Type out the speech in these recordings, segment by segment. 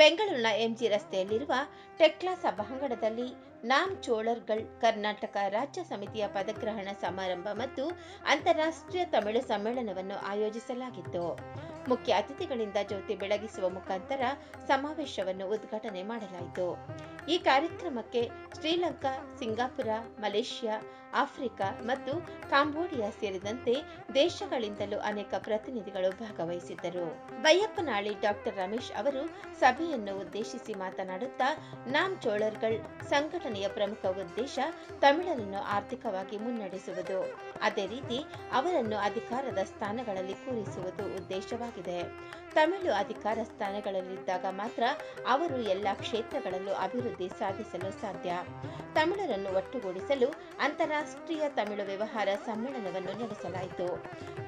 ಬೆಂಗಳೂರಿನ ಎಂಜಿ ರಸ್ತೆಯಲ್ಲಿರುವ ಟೆಕ್ಲಾ ಸಭಾಂಗಣದಲ್ಲಿ ನಾಮ್ ಚೋಳರ್ಗಳ್, ಕರ್ನಾಟಕ ರಾಜ್ಯ ಸಮಿತಿಯ ಪದಗ್ರಹಣ ಸಮಾರಂಭ ಮತ್ತು ಅಂತಾರಾಷ್ಟ್ರೀಯ ತಮಿಳು ಸಮ್ಮೇಳನವನ್ನು ಆಯೋಜಿಸಲಾಗಿತ್ತು. ಮುಖ್ಯ ಅತಿಥಿಗಳಿಂದ ಜ್ಯೋತಿ ಬೆಳಗಿಸುವ ಮುಖಾಂತರ ಸಮಾವೇಶವನ್ನು ಉದ್ಘಾಟನೆ ಮಾಡಲಾಯಿತು. ಈ ಕಾರ್ಯಕ್ರಮಕ್ಕೆ ಶ್ರೀಲಂಕಾ, ಸಿಂಗಾಪುರ, ಮಲೇಷ್ಯಾ ಆಫ್ರಿಕಾ ಮತ್ತು ಕಾಂಬೋಡಿಯಾ ಸೇರಿದಂತೆ ದೇಶಗಳಿಂದಲೂ ಅನೇಕ ಪ್ರತಿನಿಧಿಗಳು ಭಾಗವಹಿಸಿದ್ದರು. ಬೈಯಪ್ಪನಾಳಿ ಡಾಕ್ಟರ್ ರಮೇಶ್ ಅವರು ಸಭೆಯನ್ನು ಉದ್ದೇಶಿಸಿ ಮಾತನಾಡುತ್ತಾ, ನಾಮ್ ಚೋಳರ್ಗಳ್ ಸಂಘಟನೆಯ ಪ್ರಮುಖ ಉದ್ದೇಶ ತಮಿಳರನ್ನು ಆರ್ಥಿಕವಾಗಿ ಮುನ್ನಡೆಸುವುದು. ಅದೇ ರೀತಿ ಅವರನ್ನು ಅಧಿಕಾರದ ಸ್ಥಾನಗಳಲ್ಲಿ ಕೂರಿಸುವುದು ಉದ್ದೇಶವಾಗಿದೆ. ತಮಿಳು ಅಧಿಕಾರ ಸ್ಥಾನಗಳಲ್ಲಿದ್ದಾಗ ಮಾತ್ರ ಅವರು ಎಲ್ಲ ಕ್ಷೇತ್ರಗಳಲ್ಲೂ ಅಭಿವೃದ್ಧಿ ಸಾಧಿಸಲು ಸಾಧ್ಯ. ತಮಿಳರನ್ನು ಒಟ್ಟುಗೂಡಿಸಲು ಅಂತಾರಾಷ್ಟ್ರೀಯ ತಮಿಳು ವ್ಯವಹಾರ ಸಮ್ಮೇಳನವನ್ನು ನಡೆಸಲಾಯಿತು.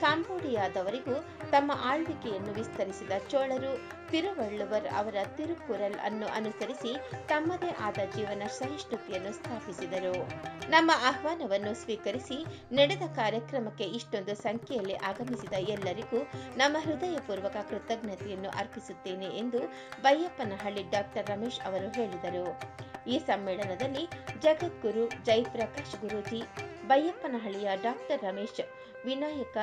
ಕಾಂಬೋಡಿಯಾದವರಿಗೂ ತಮ್ಮ ಆಳ್ವಿಕೆಯನ್ನು ವಿಸ್ತರಿಸಿದ ಚೋಳರು ತಿರುವಳ್ಳುವರ್ ಅವರ ತಿರುಕುರಲ್ ಅನ್ನು ಅನುಸರಿಸಿ ತಮ್ಮದೇ ಆದ ಜೀವನ ಸಹಿಷ್ಣುತೆಯನ್ನು ಸ್ಥಾಪಿಸಿದರು. ನಮ್ಮ ಆಹ್ವಾನವನ್ನು ಸ್ವೀಕರಿಸಿ ನಡೆದ ಕಾರ್ಯಕ್ರಮಕ್ಕೆ ಇಷ್ಟೊಂದು ಸಂಖ್ಯೆಯಲ್ಲಿ ಆಗಮಿಸಿದ ಎಲ್ಲರಿಗೂ ನಮ್ಮ ಹೃದಯಪೂರ್ವಕ ಕೃತಜ್ಞತೆಯನ್ನು ಅರ್ಪಿಸುತ್ತೇನೆ ಎಂದು ಬೈಯಪ್ಪನಹಳ್ಳಿ ಡಾಕ್ಟರ್ ರಮೇಶ್ ಅವರು ಹೇಳಿದರು. ಈ ಸಮ್ಮೇಳನದಲ್ಲಿ ಜಗದ್ಗುರು ಜಯಪ್ರಕಾಶ್ ಗುರೂಜಿ, ಬೈಯಪ್ಪನಹಳ್ಳಿಯ ಡಾಕ್ಟರ್ ರಮೇಶ್, ವಿನಾಯಕ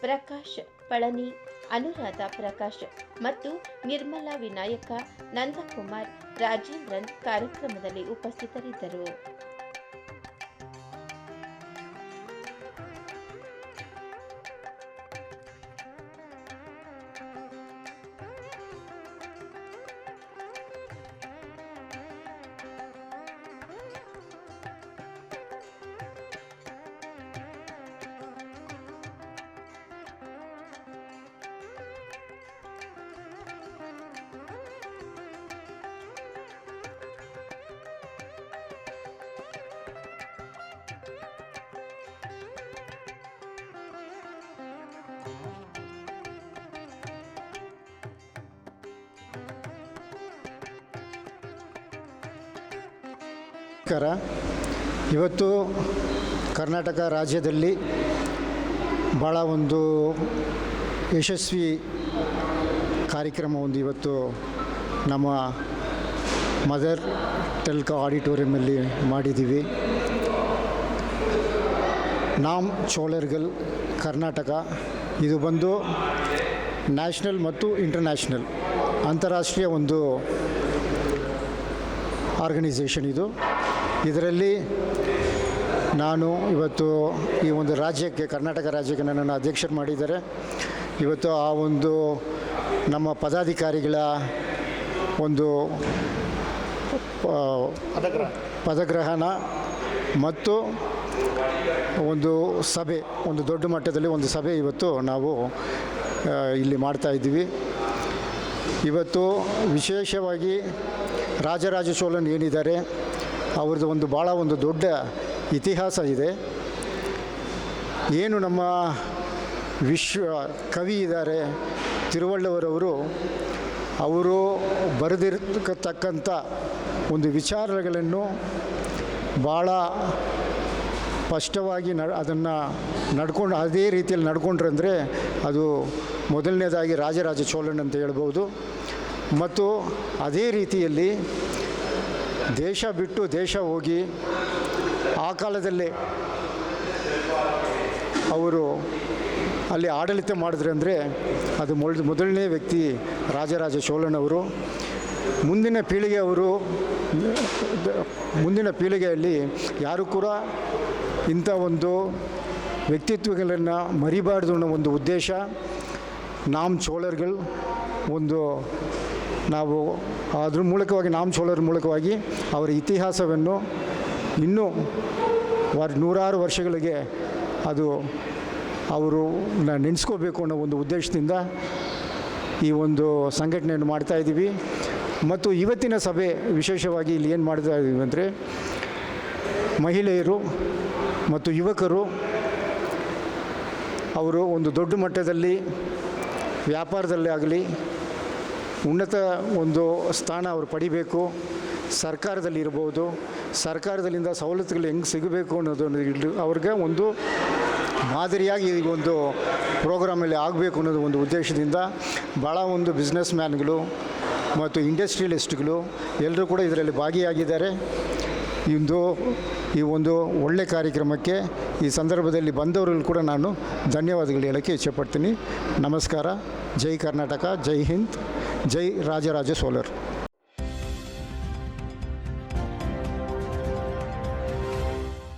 ಪ್ರಕಾಶ್ ಪಳನಿ ಅನುರಾಧ ಪ್ರಕಾಶ್ ಮತ್ತು ನಿರ್ಮಲಾ ವಿನಾಯಕ ನಂದಕುಮಾರ್ ರಾಜೇಂದ್ರನ್ ಕಾರ್ಯಕ್ರಮದಲ್ಲಿ ಉಪಸ್ಥಿತರಿದ್ದರು. ನಮಸ್ಕಾರ ಇವತ್ತು ಕರ್ನಾಟಕ ರಾಜ್ಯದಲ್ಲಿ ಭಾಳ ಒಂದು ಯಶಸ್ವಿ ಕಾರ್ಯಕ್ರಮ ಒಂದು ಇವತ್ತು ನಮ್ಮ ಮದರ್ ಟೆಲ್ಕಾ ಆಡಿಟೋರಿಯಮಲ್ಲಿ ಮಾಡಿದ್ದೀವಿ. ನಾಮ್ ಚೋಳರ್ಗಲ್, ಕರ್ನಾಟಕ. ಇದು ಬಂದು ನ್ಯಾಷನಲ್ ಮತ್ತು ಇಂಟರ್ನ್ಯಾಷನಲ್ ಅಂತಾರಾಷ್ಟ್ರೀಯ ಒಂದು ಆರ್ಗನೈಸೇಷನ್ ಇದು. ಇದರಲ್ಲಿ ನಾನು ಇವತ್ತು ಈ ಒಂದು ರಾಜ್ಯಕ್ಕೆ, ಕರ್ನಾಟಕ ರಾಜ್ಯಕ್ಕೆ ನನ್ನನ್ನು ಅಧ್ಯಕ್ಷರು ಮಾಡಿದ್ದಾರೆ. ಇವತ್ತು ಆ ಒಂದು ನಮ್ಮ ಪದಾಧಿಕಾರಿಗಳ ಒಂದು ಪದಗ್ರಹಣ ಮತ್ತು ಒಂದು ಸಭೆ, ಒಂದು ದೊಡ್ಡ ಮಟ್ಟದಲ್ಲಿ ಒಂದು ಸಭೆ ಇವತ್ತು ನಾವು ಇಲ್ಲಿ ಮಾಡ್ತಾ ಇದ್ದೀವಿ. ಇವತ್ತು ವಿಶೇಷವಾಗಿ ರಾಜರಾಜ ಚೋಳನ್ ಏನಿದ್ದಾರೆ, ಅವ್ರದ್ದು ಒಂದು ಭಾಳ ಒಂದು ದೊಡ್ಡ ಇತಿಹಾಸ ಇದೆ. ಏನು ನಮ್ಮ ವಿಶ್ವ ಕವಿ ಇದ್ದಾರೆ ತಿರುವಳ್ಳವರವರು, ಅವರು ಬರೆದಿರತಕ್ಕಂಥ ಒಂದು ವಿಚಾರಗಳನ್ನು ಭಾಳ ಸ್ಪಷ್ಟವಾಗಿ ನ ಅದನ್ನು ನಡ್ಕೊಂಡು, ಅದೇ ರೀತಿಯಲ್ಲಿ ನಡ್ಕೊಂಡ್ರೆ ಅಂದರೆ ಅದು ಮೊದಲನೇದಾಗಿ ರಾಜರಾಜ ಚೋಳನ್ ಅಂತ ಹೇಳ್ಬೋದು. ಮತ್ತು ಅದೇ ರೀತಿಯಲ್ಲಿ ದೇಶ ಬಿಟ್ಟು ದೇಶ ಹೋಗಿ ಆ ಕಾಲದಲ್ಲೇ ಅವರು ಅಲ್ಲಿ ಆಡಳಿತ ಮಾಡಿದ್ರೆ ಅಂದರೆ ಅದು ಮೊಳ ಮೊದಲನೇ ವ್ಯಕ್ತಿ ರಾಜರಾಜ ಚೋಳನವರು ಮುಂದಿನ ಪೀಳಿಗೆ ಅವರು ಮುಂದಿನ ಪೀಳಿಗೆಯಲ್ಲಿ ಯಾರು ಕೂಡ ಇಂಥ ಒಂದು ವ್ಯಕ್ತಿತ್ವಗಳನ್ನು ಮರಿಬಾರ್ದು ಅನ್ನೋ ಒಂದು ಉದ್ದೇಶ. ನಾಮ್ ಚೋಳರ್ಗಳು ಒಂದು ನಾವು ಅದ್ರ ಮೂಲಕವಾಗಿ ನಾಮ ಚೋಳರ ಮೂಲಕವಾಗಿ ಅವರ ಇತಿಹಾಸವನ್ನು ಇನ್ನೂ ವರ್ ನೂರಾರು ವರ್ಷಗಳಿಗೆ ಅದು ಅವರು ನೆನೆಸ್ಕೋಬೇಕು ಅನ್ನೋ ಒಂದು ಉದ್ದೇಶದಿಂದ ಈ ಒಂದು ಸಂಘಟನೆಯನ್ನು ಮಾಡ್ತಾ ಇದ್ದೀವಿ. ಮತ್ತು ಇವತ್ತಿನ ಸಭೆ ವಿಶೇಷವಾಗಿ ಇಲ್ಲಿ ಏನು ಮಾಡ್ತಾ ಇದ್ದೀವಿ ಅಂದರೆ ಮಹಿಳೆಯರು ಮತ್ತು ಯುವಕರು ಅವರು ಒಂದು ದೊಡ್ಡ ಮಟ್ಟದಲ್ಲಿ ವ್ಯಾಪಾರದಲ್ಲೇ ಆಗಲಿ ಉನ್ನತ ಒಂದು ಸ್ಥಾನ ಅವರು ಪಡಿಬೇಕು ಸರ್ಕಾರದಲ್ಲಿ ಇರ್ಬೋದು ಸರ್ಕಾರದಲ್ಲಿಂದ ಸವಲತ್ತುಗಳು ಹೆಂಗೆ ಸಿಗಬೇಕು ಅನ್ನೋದನ್ನು ಅವ್ರಿಗೆ ಒಂದು ಮಾದರಿಯಾಗಿ ಈ ಒಂದು ಪ್ರೋಗ್ರಾಮಲ್ಲಿ ಆಗಬೇಕು ಅನ್ನೋದು ಒಂದು ಉದ್ದೇಶದಿಂದ ಭಾಳ ಒಂದು ಬಿಸ್ನೆಸ್ ಮ್ಯಾನ್ಗಳು ಮತ್ತು ಇಂಡಸ್ಟ್ರಿಯಲಿಸ್ಟ್ಗಳು ಎಲ್ಲರೂ ಕೂಡ ಇದರಲ್ಲಿ ಭಾಗಿಯಾಗಿದ್ದಾರೆ. ಇಂದು ಈ ಒಂದು ಒಳ್ಳೆ ಕಾರ್ಯಕ್ರಮಕ್ಕೆ ಈ ಸಂದರ್ಭದಲ್ಲಿ ಬಂದವರಲ್ಲಿ ಕೂಡ ನಾನು ಧನ್ಯವಾದಗಳು ಹೇಳೋಕ್ಕೆ ಇಚ್ಛೆಪಡ್ತೀನಿ ನಮಸ್ಕಾರ. ಜೈ ಕರ್ನಾಟಕ, ಜೈ ಹಿಂದ್. ಜೈ ರಾಜರಾಜ ಸೋಲರ್